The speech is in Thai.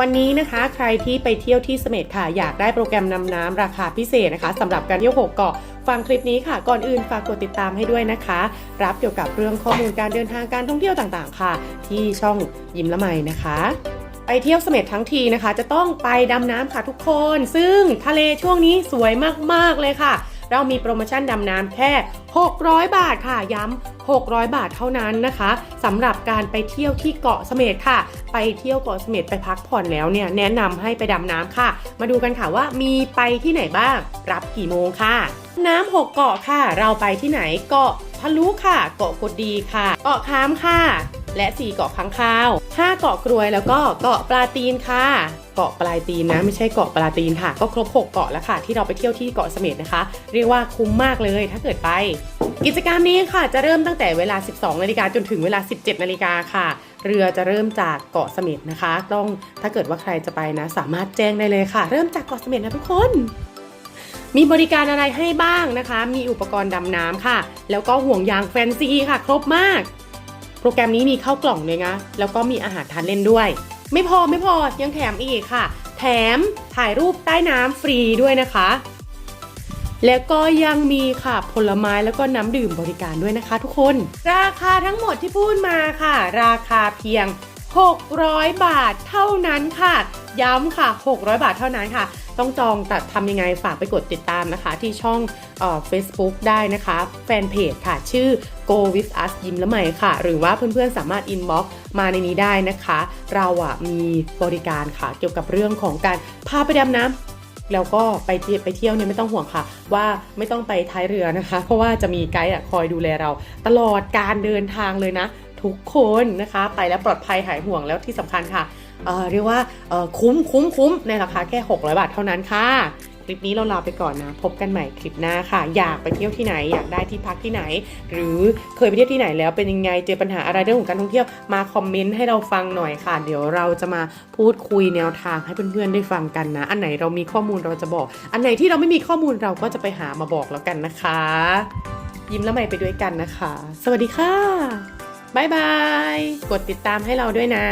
วันนี้นะคะใครที่ไปเที่ยวที่เสม็ดค่ะ อยากได้โปรแกรมนำน้ำราคาพิเศษนะคะสำหรับการเที่ยวหกเกาะฟังคลิปนี้ค่ะก่อนอื่นฝากกดติดตามให้ด้วยนะคะ รับเกี่ยวกับเรื่องข้อมูลการเดินทางการท่องเที่ยวต่างๆ ค่ะ ที่ช่องยิ้มละไมนะคะไปเที่ยวเสม็ดทั้งทีนะคะ จะต้องไปดำน้ำค่ะทุกคน ซึ่งทะเลช่วงนี้สวยมากๆเลยค่ะ เรามีโปรโมชั่นดำน้ำแค่ 600 บาทค่ะย้ำ 600 บาทเท่านั้นนะคะสำหรับการไปเที่ยวที่เกาะเสม็ดค่ะ ไปเที่ยวเกาะเสม็ดไปพักผ่อนแล้วเนี่ยแนะนำให้ไปดำน้ำค่ะ มาดูกันค่ะว่ามีไปที่ไหนบ้าง รับกี่โมงค่ะ น้ำหกเกาะค่ะ เราไปที่ไหนเกาะทะลุค่ะ เกาะกดดีค่ะ เกาะค้ามค่ะ และ 4 เกาะค้างคาว5เกาะกรวยแล้วก็เกาะปลาตีนค่ะ เกาะปลายตีนนะไม่ใช่เกาะปลาตีนค่ะ ก็ครบ 6 เกาะแล้วค่ะ ที่เราไปเที่ยวที่เกาะเสม็ดนะคะ เรียกว่าคุ้มมากเลยถ้าเกิดไป กิจกรรมนี้ค่ะจะเริ่มตั้งแต่เวลา 12 นาฬิกาจนถึงเวลา 17 นาฬิกาค่ะ เรือจะเริ่มจากเกาะเสม็ดนะคะ ต้องถ้าเกิดว่าใครจะไปนะ สามารถแจ้งได้เลยค่ะ เริ่มจากเกาะเสม็ดนะทุกคน มีบริการอะไรให้บ้างนะคะ มีอุปกรณ์ดำน้ำค่ะ แล้วก็ห่วงยางแฟนซีค่ะ ครบมาก โปรแกรมนี้มีเข้ากล่องเลยนะแล้วก็มีอาหารทานเล่นด้วย ไม่พอไม่พอยังแถมอีกค่ะ แถมถ่ายรูปใต้น้ำฟรีด้วยนะคะ แล้วก็ยังมีค่ะผลไม้แล้วก็น้ำดื่มบริการด้วยนะคะ ทุกคน ราคาทั้งหมดที่พูดมาค่ะ ราคาเพียง 600 บาทเท่านั้นค่ะ ย้ำค่ะ 600 บาทเท่านั้นค่ะ ต้องจองแต่ทำยังไงฝากไปกดติดตามนะคะ ที่ช่องเอ่อ Facebook ได้นะคะ แฟนเพจค่ะ ชื่อ Go with us ยิ้มละไหมค่ะ หรือว่าเพื่อนๆสามารถ inbox มาในนี้ได้นะคะ เราอะมีบริการค่ะเกี่ยวกับเรื่องของการพาไปดำน้ำ แล้วก็ไปไปเที่ยวเนี่ยไม่ต้องห่วงค่ะ ว่าไม่ต้องไปท้ายเรือนะคะ เพราะว่าจะมีไกด์คอยดูแลเรา ตลอดการเดินทางเลยนะ ทุกคนนะคะ ไปแล้วปลอดภัยหายห่วงแล้วที่สำคัญค่ะเเรียกว่าคุ้มคุ้มคุ้มในราคาแค่ 600 บาทเท่านั้นค่ะ คลิปนี้เราลาไปก่อนนะ พบกันใหม่คลิปหน้าค่ะ อยากไปเที่ยวที่ไหน อยากได้ที่พักที่ไหน หรือเคยไปเที่ยวที่ไหนแล้วเป็นยังไง เจอปัญหาอะไรเรื่องของการท่องเที่ยว มาคอมเมนต์ให้เราฟังหน่อยค่ะ เดี๋ยวเราจะมาพูดคุยแนวทางให้เพื่อนๆได้ฟังกันนะ อันไหนเรามีข้อมูลเราจะบอก อันไหนที่เราไม่มีข้อมูลเราก็จะไปหามาบอกแล้วกันนะคะ ยิ้มแล้วใหม่ไปด้วยกันนะคะ สวัสดีค่ะบ๊ายบาย กดติดตามให้เราด้วยนะ